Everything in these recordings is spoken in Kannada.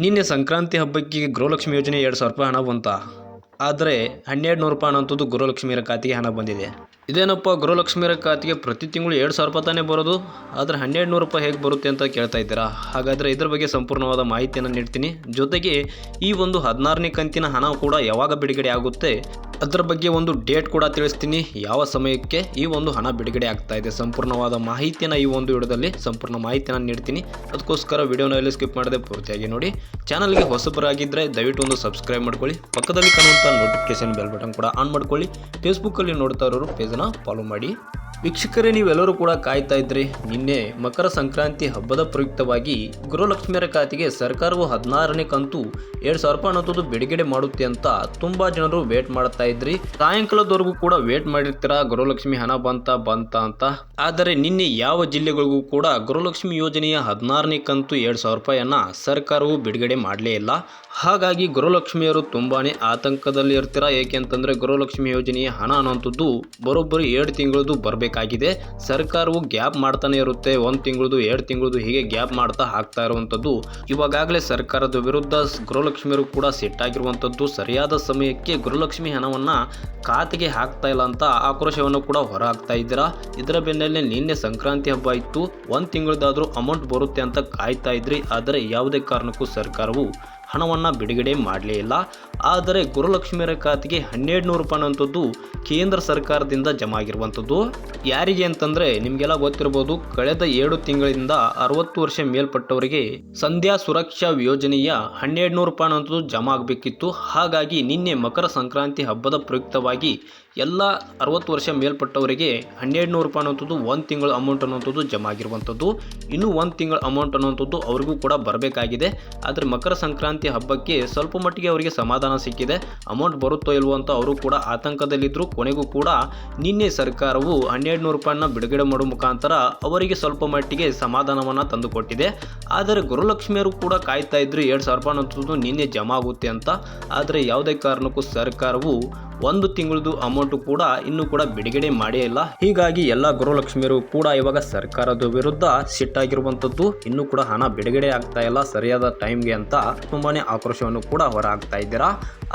ನಿನ್ನೆ ಸಂಕ್ರಾಂತಿ ಹಬ್ಬಕ್ಕೆ ಗೃಹಲಕ್ಷ್ಮಿ ಯೋಜನೆ ಎರಡು ಸಾವಿರ ರೂಪಾಯಿ ಹಣ ಬಂತ? ಆದರೆ ಹನ್ನೆರಡು ನೂರು ರೂಪಾಯಿ ಅನ್ನೋಂಥದ್ದು ಗೃಹಲಕ್ಷ್ಮಿಯರ ಖಾತೆಗೆ ಹಣ ಬಂದಿದೆ. ಇದೇನಪ್ಪ ಗೃಹಲಕ್ಷ್ಮಿಯರ ಖಾತೆಗೆ ಪ್ರತಿ ತಿಂಗಳು ಎರಡು ಸಾವಿರ ರೂಪಾಯಿ ತಾನೇ ಬರೋದು? ಆದರೆ ಹನ್ನೆರಡು ನೂರು ರೂಪಾಯಿ ಹೇಗೆ ಬರುತ್ತೆ ಅಂತ ಕೇಳ್ತಾ ಇದ್ದೀರಾ? ಹಾಗಾದರೆ ಇದ್ರ ಬಗ್ಗೆ ಸಂಪೂರ್ಣವಾದ ಮಾಹಿತಿಯನ್ನು ನೀಡ್ತೀನಿ. ಜೊತೆಗೆ ಈ ಒಂದು ಹದಿನಾರನೇ ಕಂತಿನ ಹಣ ಕೂಡ ಯಾವಾಗ ಬಿಡುಗಡೆ ಆಗುತ್ತೆ? ಅದರ ಬಗ್ಗೆ ಒಂದು ಡೇಟ್ ಕೂಡ ತಿಳಿಸ್ತೀನಿ. ಯಾವ ಸಮಯಕ್ಕೆ ಈ ಒಂದು ಹಣ ಬಿಡುಗಡೆ ಆಗ್ತಾ ಇದೆ? ಸಂಪೂರ್ಣವಾದ ಮಾಹಿತಿಯನ್ನು ಈ ಒಂದು ವಿಡಿಯೋದಲ್ಲಿ ಸಂಪೂರ್ಣ ಮಾಹಿತಿಯನ್ನು ನೀಡ್ತೀನಿ. ಅದಕ್ಕೋಸ್ಕರ ವಿಡಿಯೋನ ಎಲ್ಲಿ ಸ್ಕಿಪ್ ಮಾಡದೆ ಪೂರ್ತಿಯಾಗಿ ನೋಡಿ. ಚಾನಲ್ಗೆ ಹೊಸಬರಾಗಿದ್ದರೆ ದಯವಿಟ್ಟು ಒಂದು ಸಬ್ಸ್ಕ್ರೈಬ್ ಮಾಡ್ಕೊಳ್ಳಿ. ಪಕ್ಕದಲ್ಲಿ ಕಾಣುವಂಥ ನೋಟಿಫಿಕೇಶನ್ ಬೆಲ್ ಬಟನ್ ಕೂಡ ಆನ್ ಮಾಡ್ಕೊಳ್ಳಿ. ಫೇಸ್ಬುಕ್ಕಲ್ಲಿ ನೋಡ್ತಾ ಇರೋರು ಪೇಜನ್ನು ಫಾಲೋ ಮಾಡಿ ವೀಕ್ಷಕರೇ, ನೀವೆಲ್ಲರೂ ಕೂಡ ಕಾಯ್ತಾ ಇದ್ರಿ. ನಿನ್ನೆ ಮಕರ ಸಂಕ್ರಾಂತಿ ಹಬ್ಬದ ಪ್ರಯುಕ್ತವಾಗಿ ಗೃಹಲಕ್ಷ್ಮಿಯರ ಖಾತೆಗೆ ಸರ್ಕಾರವು ಹದಿನಾರನೇ ಕಂತು ಎರಡು ಸಾವಿರ ರೂಪಾಯಿ ಅನ್ನೋದು ಬಿಡುಗಡೆ ಮಾಡುತ್ತೆ ಅಂತ ತುಂಬಾ ಜನರು ವೇಟ್ ಮಾಡ್ತಾ ಇದ್ರಿ. ಸಾಯಂಕಾಲದವರೆಗೂ ಕೂಡ ವೇಟ್ ಮಾಡಿರ್ತೀರಾ ಗೃಹಲಕ್ಷ್ಮಿ ಹಣ ಬಂತ ಬಂತ ಅಂತ? ಆದರೆ ನಿನ್ನೆ ಯಾವ ಜಿಲ್ಲೆಗಳಿಗೂ ಕೂಡ ಗೃಹಲಕ್ಷ್ಮಿ ಯೋಜನೆಯ ಹದಿನಾರನೇ ಕಂತು ಎರಡು ಸಾವಿರ ರೂಪಾಯಿಯನ್ನ ಸರ್ಕಾರವು ಬಿಡುಗಡೆ ಮಾಡಲೇ ಇಲ್ಲ. ಹಾಗಾಗಿ ಗೃಹಲಕ್ಷ್ಮಿಯರು ತುಂಬಾನೇ ಆತಂಕದಲ್ಲಿ ಇರ್ತೀರಾ ಏಕೆಂತಂದ್ರೆ ಗೃಹಲಕ್ಷ್ಮಿ ಯೋಜನೆಯ ಹಣ ಅನ್ನೋಂಥದ್ದು ಬರೋಬ್ಬರಿ ಎರಡು ತಿಂಗಳದು ಬರಬೇಕಾಗಿದೆ ಸರ್ಕಾರವು ಗ್ಯಾಪ್ ಮಾಡ್ತಾನೆ ಇರುತ್ತೆ. ಒಂದು ತಿಂಗಳದು, ಎರಡು ತಿಂಗಳದು ಹೀಗೆ ಗ್ಯಾಪ್ ಮಾಡ್ತಾ ಹಾಕ್ತಾ ಇರುವಂಥದ್ದು. ಇವಾಗಲೇ ಸರ್ಕಾರದ ವಿರುದ್ಧ ಗೃಹಲಕ್ಷ್ಮಿಯರು ಕೂಡ ಸಿಟ್ಟಾಗಿರುವಂಥದ್ದು ಸರಿಯಾದ ಸಮಯಕ್ಕೆ ಗೃಹಲಕ್ಷ್ಮಿ ಹಣವನ್ನು ಖಾತೆಗೆ ಹಾಕ್ತಾ ಇಲ್ಲ ಅಂತ ಆಕ್ರೋಶವನ್ನು ಕೂಡ ಹೊರ ಹಾಕ್ತಾ ಇದ್ದೀರಾ? ಇದರ ಬೆನ್ನಲ್ಲೇ ನಿನ್ನೆ ಸಂಕ್ರಾಂತಿ ಹಬ್ಬ ಇತ್ತು. ಒಂದು ತಿಂಗಳದಾದರೂ ಅಮೌಂಟ್ ಬರುತ್ತೆ ಅಂತ ಕಾಯ್ತಾ ಇದ್ರಿ. ಆದರೆ ಯಾವುದೇ ಕಾರಣಕ್ಕೂ ಸರ್ಕಾರವು ಹಣವನ್ನು ಬಿಡುಗಡೆ ಮಾಡಲೇ ಇಲ್ಲ. ಆದರೆ ಗುರುಲಕ್ಷ್ಮಿಯರ ಖಾತೆಗೆ ಹನ್ನೆರಡು ನೂರು ರೂಪಾಯಿ ಅನ್ನುವಂಥದ್ದು ಕೇಂದ್ರ ಸರ್ಕಾರದಿಂದ ಜಮಾ ಆಗಿರುವಂಥದ್ದು ಯಾರಿಗೆ ಅಂತಂದರೆ ನಿಮಗೆಲ್ಲ ಗೊತ್ತಿರ್ಬೋದು, ಕಳೆದ ಏಳು ತಿಂಗಳಿಂದ ಅರವತ್ತು ವರ್ಷ ಮೇಲ್ಪಟ್ಟವರಿಗೆ ಸಂಧ್ಯಾ ಸುರಕ್ಷಾ ಯೋಜನೆಯ ಹನ್ನೆರಡು ನೂರು ರೂಪಾಯಿ ಅನ್ನುವಂಥದ್ದು ಜಮಾ ಆಗಬೇಕಿತ್ತು ಹಾಗಾಗಿ ನಿನ್ನೆ ಮಕರ ಸಂಕ್ರಾಂತಿ ಹಬ್ಬದ ಪ್ರಯುಕ್ತವಾಗಿ ಎಲ್ಲ ಅರವತ್ತು ವರ್ಷ ಮೇಲ್ಪಟ್ಟವರಿಗೆ ಹನ್ನೆರಡು ನೂರು ರೂಪಾಯಿ ಅನ್ನುವಂಥದ್ದು ಒಂದು ತಿಂಗಳ ಅಮೌಂಟ್ ಅನ್ನುವಂಥದ್ದು ಜಮಾ ಆಗಿರುವಂಥದ್ದು ಇನ್ನೂ ಒಂದು ತಿಂಗಳ ಅಮೌಂಟ್ ಅನ್ನುವಂಥದ್ದು ಅವ್ರಿಗೂ ಕೂಡ ಬರಬೇಕಾಗಿದೆ. ಆದರೆ ಮಕರ ಸಂಕ್ರಾಂತಿ ಹಬ್ಬಕ್ಕೆ ಸ್ವಲ್ಪ ಮಟ್ಟಿಗೆ ಅವರಿಗೆ ಸಮಾಧಾನ ಸಿಕ್ಕಿದೆ. ಅಮೌಂಟ್ ಬರುತ್ತೋ ಇಲ್ವೋ ಅಂತ ಅವರು ಕೂಡ ಆತಂಕದಲ್ಲಿದ್ದರು ಕೊನೆಗೂ ಕೂಡ ನಿನ್ನೆ ಸರ್ಕಾರವು ಹನ್ನೆರಡು ನೂರು ರೂಪಾಯಿನ ಬಿಡುಗಡೆ ಮಾಡುವ ಮುಖಾಂತರ ಅವರಿಗೆ ಸ್ವಲ್ಪ ಮಟ್ಟಿಗೆ ಸಮಾಧಾನವನ್ನು ತಂದುಕೊಟ್ಟಿದೆ. ಆದರೆ ಗುರುಲಕ್ಷ್ಮಿಯರು ಕೂಡ ಕಾಯ್ತಾ ಇದ್ರು, ಎರಡು ಸಾವಿರ ರೂಪಾಯಿ ನಿನ್ನೆ ಜಮಾ ಆಗುತ್ತೆ ಅಂತ. ಆದರೆ ಯಾವುದೇ ಕಾರಣಕ್ಕೂ ಸರ್ಕಾರವು ಒಂದು ತಿಂಗಳದು ಅಮೌಂಟ್ ಕೂಡ ಇನ್ನೂ ಕೂಡ ಬಿಡುಗಡೆ ಮಾಡೇ ಇಲ್ಲ. ಹೀಗಾಗಿ ಎಲ್ಲ ಗೃಹಲಕ್ಷ್ಮಿಯರು ಕೂಡ ಇವಾಗ ಸರ್ಕಾರದ ವಿರುದ್ಧ ಸಿಟ್ಟಾಗಿರುವಂಥದ್ದು ಇನ್ನೂ ಕೂಡ ಹಣ ಬಿಡುಗಡೆ ಆಗ್ತಾ ಇಲ್ಲ, ಸರಿಯಾದ ಟೈಮ್ಗೆ ಅಂತ ತುಂಬಾನೇ ಆಕ್ರೋಶವನ್ನು ಕೂಡ ಹೊರ ಇದ್ದೀರಾ.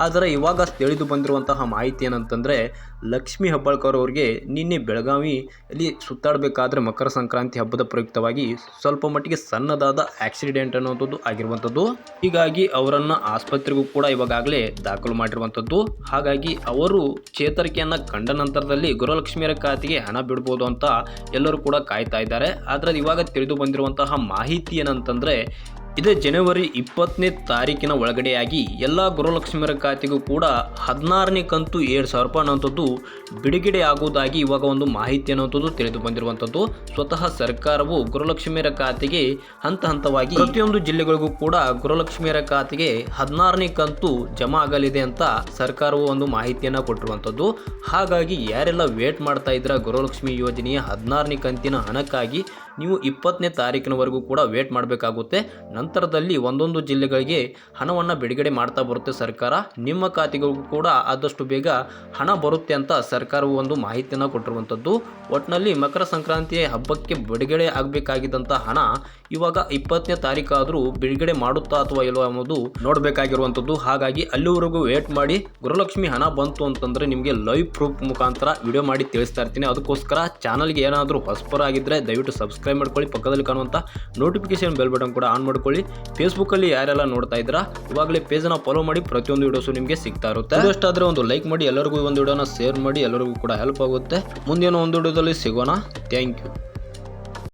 ಆದರೆ ಇವಾಗ ತಿಳಿದು ಬಂದಿರುವಂತಹ ಮಾಹಿತಿ ಏನಂತಂದ್ರೆ ಲಕ್ಷ್ಮೀ ಹೆಬ್ಬಾಳ್ಕರ್ ಅವರಿಗೆ ನಿನ್ನೆ ಬೆಳಗಾವಿಯಲ್ಲಿ ಸುತ್ತಾಡಬೇಕಾದ್ರೆ ಮಕರ ಸಂಕ್ರಾಂತಿ ಹಬ್ಬದ ಪ್ರಯುಕ್ತವಾಗಿ ಸ್ವಲ್ಪ ಮಟ್ಟಿಗೆ ಸಣ್ಣದಾದ ಆಕ್ಸಿಡೆಂಟ್ ಅನ್ನುವಂಥದ್ದು ಆಗಿರುವಂಥದ್ದು. ಹೀಗಾಗಿ ಅವರನ್ನು ಆಸ್ಪತ್ರೆಗೂ ಕೂಡ ಇವಾಗಲೇ ದಾಖಲು ಮಾಡಿರುವಂಥದ್ದು. ಹಾಗಾಗಿ ಅವರು ಚೇತರಿಕೆಯನ್ನು ಕಂಡ ನಂತರದಲ್ಲಿ ಗುರುಲಕ್ಷ್ಮಿಯರ ಖಾತೆಗೆ ಹಣ ಬಿಡ್ಬೋದು ಅಂತ ಎಲ್ಲರೂ ಕೂಡ ಕಾಯ್ತಾ ಇದ್ದಾರೆ. ಆದರೆ ಇವಾಗ ತಿಳಿದು ಬಂದಿರುವಂತಹ ಮಾಹಿತಿ ಏನಂತಂದರೆ ಇದೇ ಜನವರಿ ಇಪ್ಪತ್ತನೇ ತಾರೀಕಿನ ಒಳಗಡೆಯಾಗಿ ಎಲ್ಲ ಗೃಹಲಕ್ಷ್ಮಿಯರ ಖಾತೆಗೂ ಕೂಡ ಹದಿನಾರನೇ ಕಂತು ಏಳು ಸಾವಿರ ರೂಪಾಯಿ ಅನ್ನೋಂಥದ್ದು ಬಿಡುಗಡೆ ಆಗುವುದಾಗಿ ಇವಾಗ ಒಂದು ಮಾಹಿತಿ ಅನ್ನೋಂಥದ್ದು ತಿಳಿದು ಬಂದಿರುವಂಥದ್ದು. ಸ್ವತಃ ಸರ್ಕಾರವು ಗೃಹಲಕ್ಷ್ಮಿಯರ ಖಾತೆಗೆ ಹಂತ ಹಂತವಾಗಿ ಪ್ರತಿಯೊಂದು ಜಿಲ್ಲೆಗಳಿಗೂ ಕೂಡ ಗೃಹಲಕ್ಷ್ಮಿಯರ ಖಾತೆಗೆ ಹದಿನಾರನೇ ಕಂತು ಜಮಾ ಆಗಲಿದೆ ಅಂತ ಸರ್ಕಾರವು ಒಂದು ಮಾಹಿತಿಯನ್ನು ಕೊಟ್ಟಿರುವಂಥದ್ದು. ಹಾಗಾಗಿ ಯಾರೆಲ್ಲ ವೇಟ್ ಮಾಡ್ತಾ ಇದ್ರ ಗೃಹಲಕ್ಷ್ಮಿ ಯೋಜನೆಯ ಹದಿನಾರನೇ ಕಂತಿನ ಹಣಕ್ಕಾಗಿ ನೀವು ಇಪ್ಪತ್ತನೇ ತಾರೀಕಿನವರೆಗೂ ಕೂಡ ವೇಟ್ ಮಾಡಬೇಕಾಗುತ್ತೆ. ನಂತರದಲ್ಲಿ ಒಂದೊಂದು ಜಿಲ್ಲೆಗಳಿಗೆ ಹಣವನ್ನು ಬಿಡುಗಡೆ ಮಾಡ್ತಾ ಬರುತ್ತೆ ಸರ್ಕಾರ. ನಿಮ್ಮ ಖಾತೆಗಳಿಗೂ ಕೂಡ ಆದಷ್ಟು ಬೇಗ ಹಣ ಬರುತ್ತೆ ಅಂತ ಸರ್ಕಾರವು ಒಂದು ಮಾಹಿತಿಯನ್ನು ಕೊಟ್ಟಿರುವಂಥದ್ದು ಒಟ್ಟಿನಲ್ಲಿ ಮಕರ ಸಂಕ್ರಾಂತಿ ಹಬ್ಬಕ್ಕೆ ಬಿಡುಗಡೆ ಆಗಬೇಕಾಗಿದ್ದಂಥ ಹಣ ಇವಾಗ ಇಪ್ಪತ್ತನೇ ತಾರೀಕಾದರೂ ಬಿಡುಗಡೆ ಮಾಡುತ್ತಾ ಅಥವಾ ಇಲ್ಲವೋ ಅನ್ನೋದು ನೋಡಬೇಕಾಗಿರುವಂಥದ್ದು ಹಾಗಾಗಿ ಅಲ್ಲಿವರೆಗೂ ವೇಟ್ ಮಾಡಿ. ಗೃಹಲಕ್ಷ್ಮಿ ಹಣ ಬಂತು ಅಂತಂದರೆ ನಿಮಗೆ ಲೈವ್ ಪ್ರೂಫ್ ಮುಖಾಂತರ ವಿಡಿಯೋ ಮಾಡಿ ತಿಳಿಸ್ತಾ ಇರ್ತೀನಿ. ಅದಕ್ಕೋಸ್ಕರ ಚಾನಲ್ಗೆ ಏನಾದರೂ ಹೊಸಬರಾಗಿದ್ದರೆ ದಯವಿಟ್ಟು ಸಬ್ಸ್ಕ್ರೈಬ್ ಮಾಡ್ಕೊಳ್ಳಿ, ಪಕ್ಕದಲ್ಲಿ ಕಾಣುವಂಥ ನೋಟಿಫಿಕೇಶನ್ ಬೆಲ್ ಬಟನ್ ಕೂಡ ಆನ್ ಮಾಡ್ಕೊಳ್ಳಿ. ಫೇಸ್ಬುಕ್ಕಲ್ಲಿ ಯಾರೆಲ್ಲ ನೋಡ್ತಾ ಇದ್ದೀರಾ, ಇವಾಗಲೇ ಪೇಜನ್ನು ಫಾಲೋ ಮಾಡಿ ಪ್ರತಿಯೊಂದು ವಿಡಿಯೋಸು ನಿಮಗೆ ಸಿಗ್ತಾ ಇರುತ್ತೆ. ಇಷ್ಟಾದರೆ ಒಂದು ಲೈಕ್ ಮಾಡಿ, ಎಲ್ಲರಿಗೂ ಒಂದು ವಿಡಿಯೋನ ಶೇರ್ ಮಾಡಿ, ಎಲ್ಲರಿಗೂ ಕೂಡ ಹೆಲ್ಪ್ ಆಗುತ್ತೆ. ಮುಂದಿನ ಒಂದು ವಿಡಿಯೋದಲ್ಲಿ ಸಿಗೋಣ. Thank you